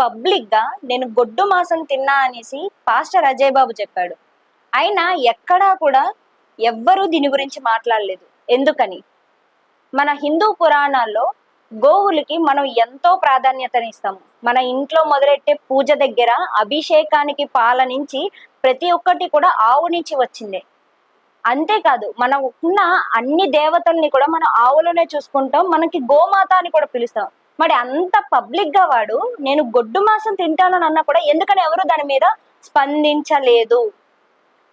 పబ్లిక్గా నేను గొడ్డు మాసం తిన్నా అనేసి పాస్టర్ అజయ్ బాబు చెప్పాడు. అయినా ఎక్కడా కూడా ఎవ్వరూ దీని గురించి మాట్లాడలేదు. ఎందుకని? మన హిందూ పురాణాల్లో గోవులకి మనం ఎంతో ప్రాధాన్యతనిస్తాము మన ఇంట్లో మొదలెట్టే పూజ దగ్గర అభిషేకానికి పాల నుంచి ప్రతి ఒక్కటి కూడా ఆవు నుంచి వచ్చిందే. అంతేకాదు మనం ఉన్న అన్ని దేవతల్ని కూడా మనం ఆవులోనే చూసుకుంటాం మనకి గోమాత అని కూడా పిలుస్తాం. మరి అంత పబ్లిక్గా వాడు నేను గొడ్డు మాసం తింటానని అన్నా కూడా ఎందుకని ఎవరు దాని మీద స్పందించలేదు?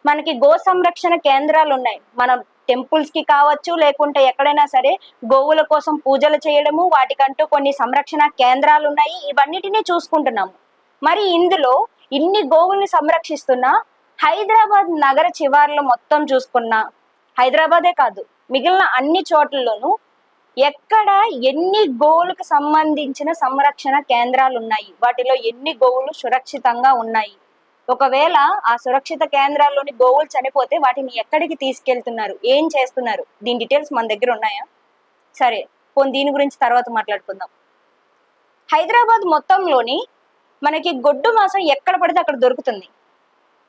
మనకి గో సంరక్షణ కేంద్రాలు ఉన్నాయి. మన టెంపుల్స్కి కావచ్చు లేకుంటే ఎక్కడైనా సరే గోవుల కోసం పూజలు చేయడము వాటికంటూ కొన్ని సంరక్షణ కేంద్రాలు ఉన్నాయి. ఇవన్నిటినీ చూసుకుంటున్నాము. మరి ఇందులో ఇన్ని గోవుల్ని సంరక్షిస్తున్న హైదరాబాద్ నగర చివార్లు మొత్తం చూసుకున్నా హైదరాబాదే కాదు మిగిలిన అన్ని చోట్లలోనూ ఎక్కడ ఎన్ని గోవులకు సంబంధించిన సంరక్షణ కేంద్రాలు ఉన్నాయి వాటిలో ఎన్ని గోవులు సురక్షితంగా ఉన్నాయి? ఒకవేళ ఆ సురక్షిత కేంద్రాల్లోని గోవులు చనిపోతే వాటిని ఎక్కడికి తీసుకెళ్తున్నారు? ఏం చేస్తున్నారు? దీని డీటెయిల్స్ మన దగ్గర ఉన్నాయా? సరే పోనీ దీని గురించి తర్వాత మాట్లాడుకుందాం. హైదరాబాద్ మొత్తంలోని మనకి గొడ్డు మాసం ఎక్కడ పడితే అక్కడ దొరుకుతుంది.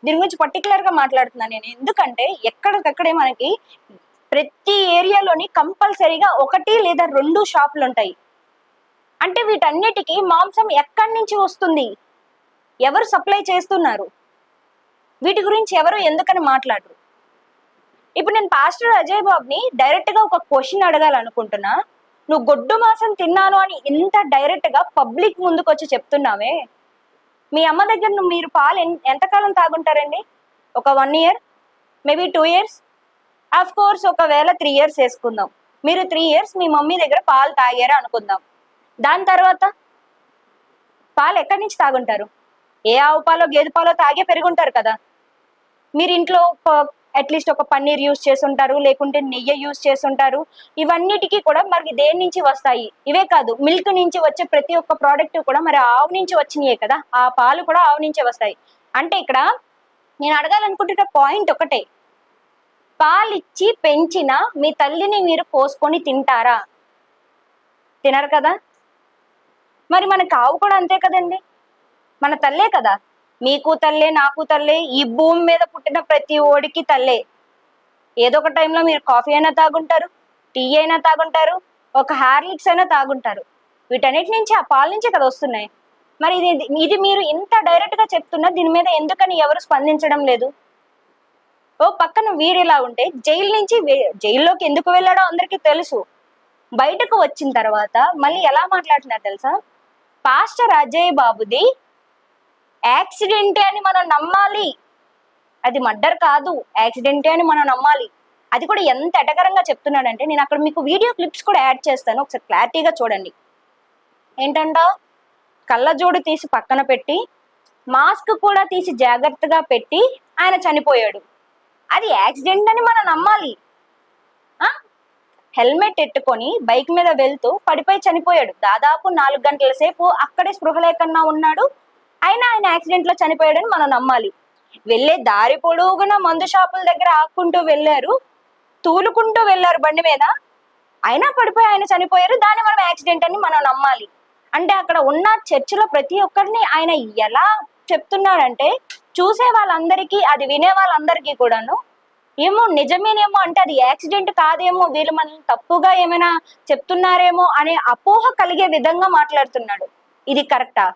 దీని గురించి పర్టికులర్గా మాట్లాడుతున్నాను నేను. ఎందుకంటే ఎక్కడికక్కడే మనకి ప్రతి ఏరియాలోని కంపల్సరీగా ఒకటి లేదా రెండు షాపులు ఉంటాయి. అంటే వీటన్నిటికీ మాంసం ఎక్కడి నుంచి వస్తుంది? ఎవరు సప్లై చేస్తున్నారు? వీటి గురించి ఎవరు ఎందుకని మాట్లాడరు? ఇప్పుడు నేను పాస్టర్ అజయ్ బాబుని డైరెక్ట్గా ఒక క్వశ్చన్ అడగాలనుకుంటున్నా. నువ్వు గొడ్డు మాసం తిన్నాను అని ఇంత డైరెక్ట్గా పబ్లిక్ ముందుకు వచ్చి చెప్తున్నావే? మీ అమ్మ దగ్గర మీరు పాలు ఎంతకాలం తాగుంటారండి? ఒక one year? Maybe two years? Of course ఒకవేళ త్రీ ఇయర్స్ వేసుకుందాం. మీరు త్రీ ఇయర్స్ మీ మమ్మీ దగ్గర పాలు తాగారు అనుకుందాం. దాని తర్వాత పాలు ఎక్కడి నుంచి తాగుంటారు? ఏ ఆవు పాలో గేదె పాలో తాగే పెరుగుంటారు కదా. మీరు ఇంట్లో అట్లీస్ట్ ఒక పన్నీర్ యూస్ చేసుంటారు లేకుంటే నెయ్యి యూస్ చేసుంటారు ఇవన్నిటికీ కూడా మరి దేని నుంచి వస్తాయి? ఇవే కాదు మిల్క్ నుంచి వచ్చే ప్రతి ఒక్క ప్రోడక్ట్ కూడా మరి ఆవు నుంచి వచ్చినాయే కదా. ఆ పాలు కూడా ఆవు నుంచే వస్తాయి. అంటే ఇక్కడ నేను అడగాలనుకుంటున్న పాయింట్ ఒకటే. పాలిచ్చి పెంచిన మీ తల్లిని మీరు కోసుకొని తింటారా? తినరు కదా? మరి మన కావు కూడా అంతే కదండి. మన తల్లే కదా. మీకు తల్లే నాకు తల్లే ఈ భూమి మీద పుట్టిన ప్రతి ఓడికి తల్లే. ఏదో ఒక టైంలో మీరు కాఫీ అయినా తాగుంటారు టీ అయినా తాగుంటారు ఒక హార్లిక్స్ అయినా తాగుంటారు. వీటన్నిటి నుంచి ఆ పాల నుంచే కదా వస్తున్నాయి. మరి ఇది ఇది మీరు ఇంత డైరెక్ట్గా చెప్తున్నా దీని మీద ఎందుకని ఎవరు స్పందించడం లేదు? ఓ పక్కన వీడిలా ఉంటే జైలు నుంచి వే- జైల్లోకి ఎందుకు వెళ్ళాడో అందరికీ తెలుసు. బయటకు వచ్చిన తర్వాత మళ్ళీ ఎలా మాట్లాడుతున్నారు తెలుసా? పాస్టర్ అజయ్ బాబుది యాక్సిడెంటే అని మనం నమ్మాలి. అది మర్డర్ కాదు యాక్సిడెంటే అని మనం నమ్మాలి. అది కూడా ఎంత ఎటకరంగా చెప్తున్నాడంటే నేను అక్కడ మీకు వీడియో క్లిప్స్ కూడా యాడ్ చేస్తాను ఒకసారి క్లారిటీగా చూడండి. ఏంటంట? కళ్ళజోడు తీసి పక్కన పెట్టి మాస్క్ కూడా తీసి జాగ్రత్తగా పెట్టి ఆయన చనిపోయాడు. అది యాక్సిడెంట్ అని మనం నమ్మాలి. ఆ? హెల్మెట్ ఎట్టుకొని బైక్ మీద వెళ్తూ పడిపోయి చనిపోయాడు. దాదాపు నాలుగు గంటల సేపు అక్కడే స్పృహ లేకుండా ఉన్నాడు. అయినా ఆయన యాక్సిడెంట్లో చనిపోయాడని మనం నమ్మాలి. వెళ్ళే దారి పొడుగున మందు షాపుల దగ్గర ఆక్కుంటూ వెళ్ళారు. తూలుకుంటూ వెళ్ళారు బండి మీద. అయినా పడిపోయి ఆయన చనిపోయారు. దాన్ని మనం యాక్సిడెంట్ అని మనం నమ్మాలి. అంటే అక్కడ ఉన్న చర్చిలో ప్రతి ఒక్కరిని ఆయన ఎలా చెప్తున్నాడంటే చూసే వాళ్ళందరికీ అది వినే వాళ్ళందరికీ కూడాను ఏమో నిజమేనేమో అంటే అది యాక్సిడెంట్ కాదేమో వీళ్ళు మనల్ని తప్పుగా ఏమైనా చెప్తున్నారేమో అనే అపోహ కలిగే విధంగా మాట్లాడుతున్నాడు. ఇది కరెక్టా?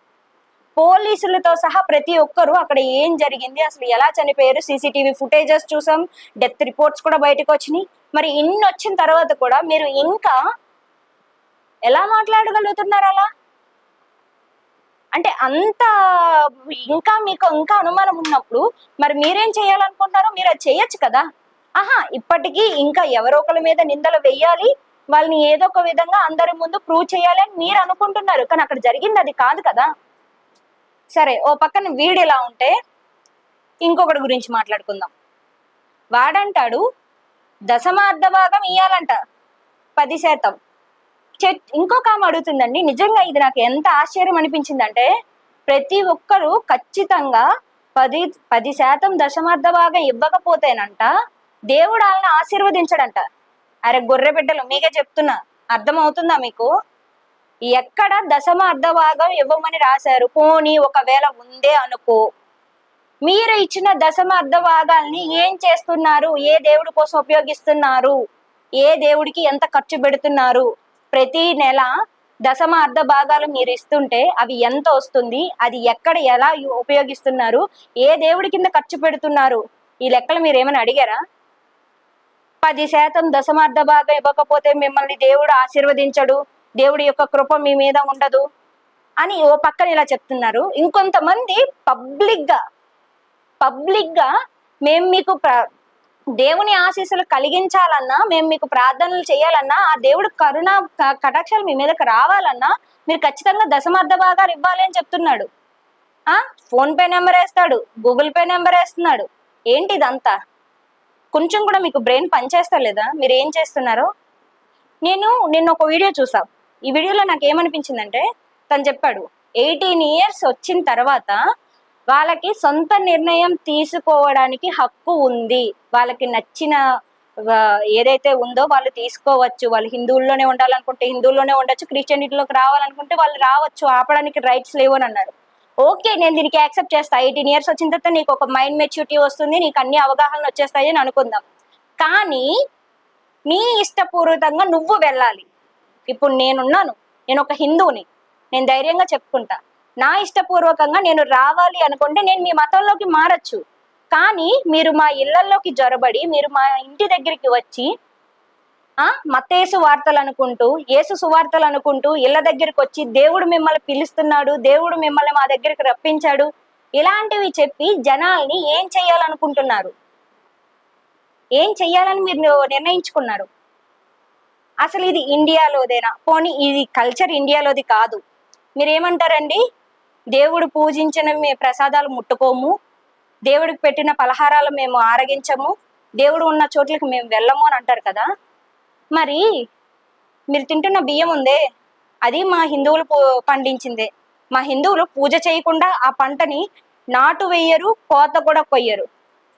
పోలీసులతో సహా ప్రతి ఒక్కరూ అక్కడ ఏం జరిగింది అసలు ఎలా చనిపోయారు సీసీటీవీ ఫుటేజెస్ చూసాం డెత్ రిపోర్ట్స్ కూడా బయటకు వచ్చినాయి. మరి ఇన్ని వచ్చిన తర్వాత కూడా మీరు ఇంకా ఎలా మాట్లాడగలుగుతున్నారు అలా? అంటే అంత ఇంకా మీకు ఇంకా అనుమానం ఉన్నప్పుడు మరి మీరేం చేయాలనుకుంటున్నారో మీరు అది చేయొచ్చు కదా. ఆహా ఇప్పటికీ ఇంకా ఎవరో ఒకరి మీద నిందలు వెయ్యాలి వాళ్ళని ఏదో ఒక విధంగా అందరి ముందు ప్రూవ్ చేయాలి అని మీరు అనుకుంటున్నారు. కానీ అక్కడ జరిగింది అది కాదు కదా. సరే ఓ పక్కన వీడు ఇలా ఉంటే ఇంకొకటి గురించి మాట్లాడుకుందాం. వాడంటాడు దశమార్ధ భాగం ఇయ్యాలంట పది శాతం. ఇంకొక ఆమె అడుగుతుందండి నిజంగా ఇది నాకు ఎంత ఆశ్చర్యం అనిపించిందంటే ప్రతి ఒక్కరూ ఖచ్చితంగా పది పది శాతం దశమార్థ భాగం ఇవ్వకపోతేనంట దేవుడు వాళ్ళని ఆశీర్వదించడంట. అరే గొర్రె బిడ్డలు మీకే చెప్తున్నా అర్థం అవుతుందా మీకు? ఎక్కడ దశమ అర్ధ భాగం ఇవ్వమని రాశారు పోనీ ఒకవేళ ఉందే అనుకో. మీరు ఇచ్చిన దశమ అర్ధ భాగాల్ని ఏం చేస్తున్నారు? ఏ దేవుడి కోసం ఉపయోగిస్తున్నారు? ఏ దేవుడికి ఎంత ఖర్చు పెడుతున్నారు? ప్రతి నెల దశమ అర్ధ భాగాలు మీరు ఇస్తుంటే అవి ఎంత వస్తుంది అది ఎక్కడ ఎలా ఉపయోగిస్తున్నారు ఏ దేవుడి కింద ఖర్చు పెడుతున్నారు ఈ లెక్కలు మీరు ఏమైనా అడిగారా? పది శాతం దశమార్థ భాగం ఇవ్వకపోతే మిమ్మల్ని దేవుడు ఆశీర్వదించడు దేవుడి యొక్క కృప మీ మీద ఉండదు అని ఓ పక్కన ఇలా చెప్తున్నారు. ఇంకొంతమంది పబ్లిక్గా పబ్లిక్గా మేము మీకు ప్ర- దేవుని ఆశీస్సులు కలిగించాలన్నా మేము మీకు ప్రార్థనలు చేయాలన్నా ఆ దేవుడు కరుణ క- కటాక్షాలు మీ మీదకి రావాలన్నా మీరు ఖచ్చితంగా దశమార్ధ భాగాలు ఇవ్వాలి అని చెప్తున్నాడు. ఆ? ఫోన్ పే నెంబర్ వేస్తాడు గూగుల్ పే నెంబర్ వేస్తున్నాడు. ఏంటి ఇదంతా? కొంచెం కూడా మీకు బ్రెయిన్ పనిచేస్తలేదా? మీరు ఏం చేస్తున్నారో? నేను నిన్న ఒక వీడియో చూసా. ఈ వీడియోలో నాకు ఏమనిపించిందంటే తను చెప్పాడు ఎయిటీన్ ఇయర్స్ వచ్చిన తర్వాత వాళ్ళకి సొంత నిర్ణయం తీసుకోవడానికి హక్కు ఉంది. వాళ్ళకి నచ్చిన ఏదైతే ఉందో వాళ్ళు తీసుకోవచ్చు. వాళ్ళు హిందువుల్లోనే ఉండాలనుకుంటే హిందువుల్లోనే ఉండొచ్చు. క్రిస్టియనిటీలోకి రావాలనుకుంటే వాళ్ళు రావచ్చు. ఆపడానికి రైట్స్ లేవు అని అన్నారు ఓకే నేను దీనికి యాక్సెప్ట్ చేస్తా. ఎయిటీన్ ఇయర్స్ వచ్చిన తర్వాత నీకు ఒక మైండ్ మెచ్యూరిటీ వస్తుంది. నీకు అన్ని అవగాహనలు వచ్చేస్తాయి అని అనుకుందాం. కానీ నీ ఇష్టపూర్వకంగా నువ్వు వెళ్ళాలి. ఇప్పుడు నేనున్నాను. నేను ఒక హిందువుని. నేను ధైర్యంగా చెప్పుకుంటా. నా ఇష్టపూర్వకంగా నేను రావాలి అనుకుంటే నేను మీ మతంలోకి మారచ్చు. కానీ మీరు మా ఇళ్ళలోకి జొరబడి మీరు మా ఇంటి దగ్గరికి వచ్చి ఆ మతేసు వార్తలు అనుకుంటూ యేసు సువార్తలు అనుకుంటూ ఇళ్ళ దగ్గరికి వచ్చి దేవుడు మిమ్మల్ని పిలుస్తున్నాడు దేవుడు మిమ్మల్ని మా దగ్గరికి రప్పించాడు ఇలాంటివి చెప్పి జనాల్ని ఏం చేయాలనుకుంటున్నారు? ఏం చెయ్యాలని మీరు నిర్ణయించుకున్నారు? అసలు ఇది ఇండియాలోదేనా? పోనీ ఇది కల్చర్ ఇండియాలోది కాదు. మీరేమంటారండి? దేవుడు పూజించిన మీ ప్రసాదాలు ముట్టుకోము. దేవుడికి పెట్టిన పలహారాలు మేము ఆరగించము. దేవుడు ఉన్న చోట్లకి మేము వెళ్ళము అని అంటారు కదా. మరి మీరు తింటున్న బియ్యం ఉందే అది మా హిందువులు పండించిందే. మా హిందువులు పూజ చేయకుండా ఆ పంటని నాటు వేయరు కోత కూడా కొయ్యరు.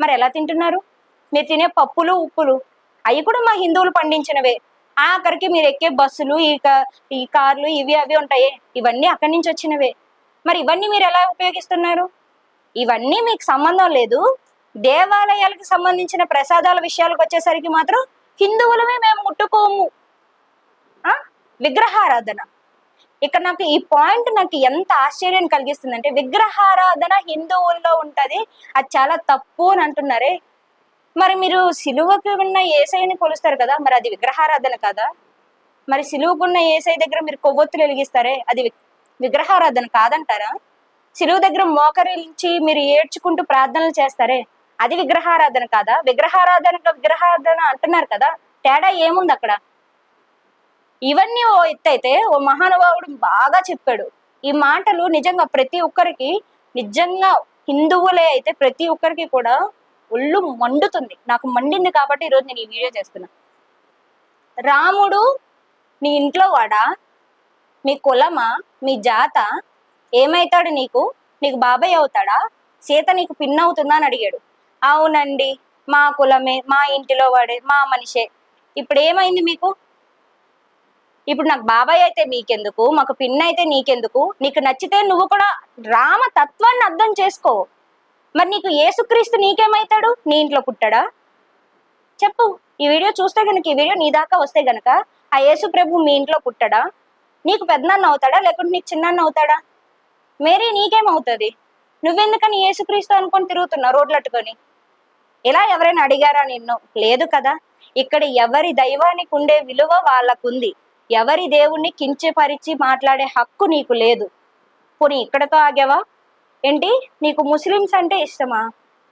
మరి ఎలా తింటున్నారు? మీరు తినే పప్పులు ఉప్పులు అవి కూడా మా హిందువులు పండించినవే. ఆఖరికి మీరు ఎక్కే బస్సులు ఈ ఈ కార్లు ఇవి అవి ఉంటాయి. ఇవన్నీ అక్కడి నుంచి వచ్చినవే. మరి ఇవన్నీ మీరు ఎలా ఉపయోగిస్తున్నారు? ఇవన్నీ మీకు సంబంధం లేదు. దేవాలయాలకు సంబంధించిన ప్రసాదాల విషయాలకు వచ్చేసరికి మాత్రం హిందువులమే మేము ముట్టుకోము. విగ్రహారాధన. ఇక్కడ నాకు ఈ పాయింట్ నాకు ఎంత ఆశ్చర్యం కలిగిస్తుంది అంటే విగ్రహారాధన హిందువుల్లో ఉంటది. అది చాలా తప్పు అని అంటున్నారే. మరి మీరు సిలువకి ఉన్న ఏసైని కొలుస్తారు కదా మరి అది విగ్రహారాధన కదా? మరి సిలువకున్న ఏసై దగ్గర మీరు కొవ్వొత్తులు వెలిగిస్తారే అది విగ్రహారాధన కాదంటారా? శిలువు దగ్గర మోకరించి మీరు ఏడ్చుకుంటూ ప్రార్థనలు చేస్తారే? అది విగ్రహారాధన కాదా? విగ్రహారాధన విగ్రహారాధన అంటున్నారు కదా తేడా ఏముంది అక్కడ? ఇవన్నీ ఓ ఎత్తు అయితే ఓ మహానుభావుడు బాగా చెప్పాడు. ఈ మాటలు నిజంగా ప్రతి ఒక్కరికి నిజంగా హిందువులే అయితే ప్రతి ఒక్కరికి కూడా ఒళ్ళు మండుతుంది. నాకు మండింది కాబట్టి ఈరోజు నేను ఈ వీడియో చేస్తున్నా. రాముడు నీ ఇంట్లో వాడా? మీ కులమా? మీ జాత? ఏమైతాడు నీకు? నీకు బాబాయ్ అవుతాడా? సీత నీకు పిన్ అవుతుందా అని అడిగాడు. అవునండి మా కులమే మా ఇంటిలో వాడే మా మనిషే. ఇప్పుడు ఏమైంది మీకు? ఇప్పుడు నాకు బాబాయ్ అయితే మీకెందుకు? మాకు పిన్ అయితే నీకెందుకు? నీకు నచ్చితే నువ్వు కూడా రామ తత్వాన్ని అర్థం చేసుకో. మరి నీకు ఏసుక్రీస్తు నీకేమైతాడు? నీ ఇంట్లో పుట్టాడా? చెప్పు. ఈ వీడియో చూస్తే గనుక ఈ వీడియో నీ దాకా వస్తే గనక ఆ యేసు ప్రభు మీ ఇంట్లో పుట్టడా? నీకు పెద్దనాన్న అవుతాడా? లేకుంటే నీకు చిన్నాన్న అవుతాడా? మేరీ నీకేమవుతుంది? నువ్వెందుకని యేసుక్రీస్తు అనుకొని తిరుగుతున్నావు రోడ్లట్టుకొని ఇలా ఎవరైనా అడిగారా నిన్ను? లేదు కదా. ఇక్కడ ఎవరి దైవానికి ఉండే విలువ వాళ్ళకుంది. ఎవరి దేవుణ్ణి కించపరిచి మాట్లాడే హక్కు నీకు లేదు. పోనీ ఇక్కడతో ఆగావా? ఏంటి? నీకు ముస్లిమ్స్ అంటే ఇష్టమా?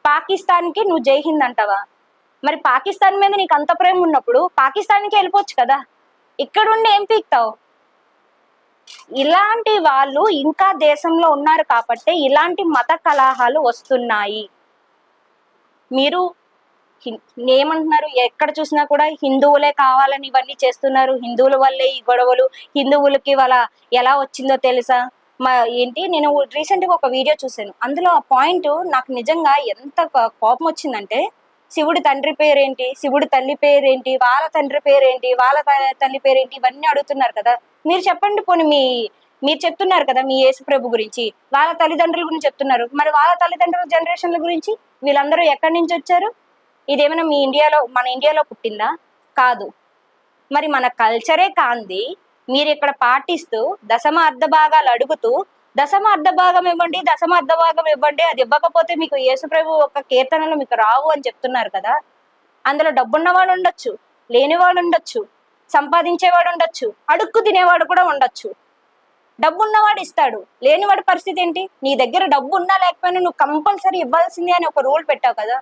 పాకిస్తాన్కి నువ్వు జై హింద్ అంటావా? మరి పాకిస్తాన్ మీద నీకు అంత ప్రేమ ఉన్నప్పుడు పాకిస్తాన్కి వెళ్ళిపోవచ్చు కదా. ఇక్కడుండి ఏం పీక్తావు? ఇలాంటి వాళ్ళు ఇంకా దేశంలో ఉన్నారు కాబట్టి ఇలాంటి మత కలహాలు వస్తున్నాయి. మీరు ఏమంటున్నారు? ఎక్కడ చూసినా కూడా హిందువులే కావాలని ఇవన్నీ చేస్తున్నారు. హిందువుల వల్లే ఈ గొడవలు హిందువులకి వాళ్ళ ఎలా వచ్చిందో తెలుసా? మా ఏంటి? నేను రీసెంట్గా ఒక వీడియో చూశాను. అందులో ఆ పాయింట్ నాకు నిజంగా ఎంత కోపం వచ్చిందంటే శివుడి తండ్రి పేరేంటి? శివుడి తల్లి పేరేంటి? వాళ్ళ తండ్రి పేరేంటి? వాళ్ళ తల్లి పేరేంటి? ఇవన్నీ అడుగుతున్నారు కదా. మీరు చెప్పండి పోనీ మీ మీరు చెప్తున్నారు కదా మీ యేసుప్రభు గురించి. వాళ్ళ తల్లిదండ్రుల గురించి చెప్తున్నారు. మరి వాళ్ళ తల్లిదండ్రుల జనరేషన్ల గురించి వీళ్ళందరూ ఎక్కడి నుంచి వచ్చారు? ఇదేమైనా మీ ఇండియాలో మన ఇండియాలో పుట్టిందా? కాదు. మరి మన కల్చరే కాంది? మీరు ఇక్కడ పాటిస్తూ దశమ అర్ధ భాగాలు అడుగుతూ దశమ అర్ధ భాగం ఇవ్వండి దశమ అర్ధ భాగం ఇవ్వండి అది ఇవ్వకపోతే మీకు యేసుప్రభు ఒక కీర్తనలు మీకు రావు అని చెప్తున్నారు కదా. అందులో డబ్బున్నవాడు ఉండొచ్చు లేనివాడు ఉండొచ్చు సంపాదించేవాడు ఉండొచ్చు అడుక్కు తినేవాడు కూడా ఉండొచ్చు. డబ్బు ఉన్నవాడు ఇస్తాడు లేనివాడి పరిస్థితి ఏంటి? నీ దగ్గర డబ్బు ఉన్నా లేకపోయినా నువ్వు కంపల్సరీ ఇవ్వాల్సిందే అని ఒక రూల్ పెట్టావు కదా.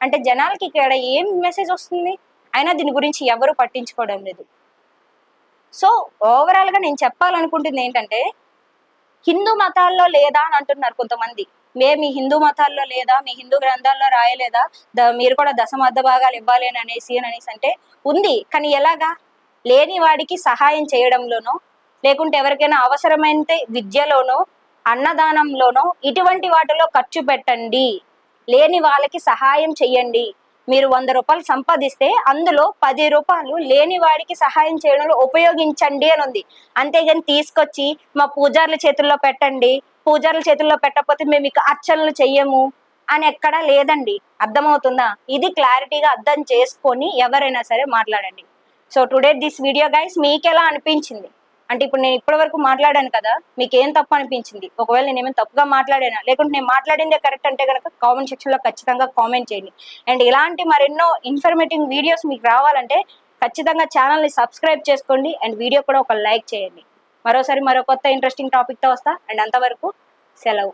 అంటే జనాలకి ఇక్కడ ఏం మెసేజ్ వస్తుంది? అయినా దీని గురించి ఎవరు పట్టించుకోవడం లేదు. సో ఓవరాల్గా నేను చెప్పాలనుకుంటుంది ఏంటంటే హిందూ మతాల్లో లేదా అని అంటున్నారు కొంతమంది. మే మీ హిందూ మతాల్లో లేదా మీ హిందూ గ్రంథాల్లో రాయలేదా? ద- మీరు కూడా దశమర్ధ భాగాలు ఇవ్వాలి అని అనేసి అని అనేసి అంటే ఉంది. కానీ ఎలాగా? లేని వాడికి సహాయం చేయడంలోనో లేకుంటే ఎవరికైనా అవసరమైతే విద్యలోనో అన్నదానంలోనో ఇటువంటి వాటిలో ఖర్చు పెట్టండి. లేని వాళ్ళకి సహాయం చెయ్యండి. మీరు వంద రూపాయలు సంపాదిస్తే అందులో పది రూపాయలు లేని వాడికి సహాయం చేయడంలో ఉపయోగించండి అని ఉంది. అంతేగాని తీసుకొచ్చి మా పూజార్ల చేతుల్లో పెట్టండి. పూజార్ల చేతుల్లో పెట్టకపోతే మేము ఇక అర్చనలు చెయ్యము అని ఎక్కడా లేదండి. అర్థమవుతుందా? ఇది క్లారిటీగా అర్థం చేసుకొని ఎవరైనా సరే మాట్లాడండి. So today this video guys మీకు ఎలా అనిపించింది? అంటే ఇప్పుడు నేను ఇప్పటి వరకు మాట్లాడాను కదా మీకు ఏం తప్పు అనిపించింది? ఒకవేళ నేను ఏమైనా తప్పుగా మాట్లాడానా? లేకుంటే నేను మాట్లాడిందే కరెక్ట్ అంటే కనుక కామెంట్ సెక్షన్లో ఖచ్చితంగా కామెంట్ చేయండి. అండ్ ఇలాంటి మరెన్నో ఇన్ఫర్మేటివ్ వీడియోస్ మీకు రావాలంటే ఖచ్చితంగా ఛానల్ని సబ్స్క్రైబ్ చేసుకోండి అండ్ వీడియో కూడా ఒక లైక్ చేయండి. మరోసారి మరో కొత్త ఇంట్రెస్టింగ్ టాపిక్తో వస్తా. అండ్ అంతవరకు సెలవు.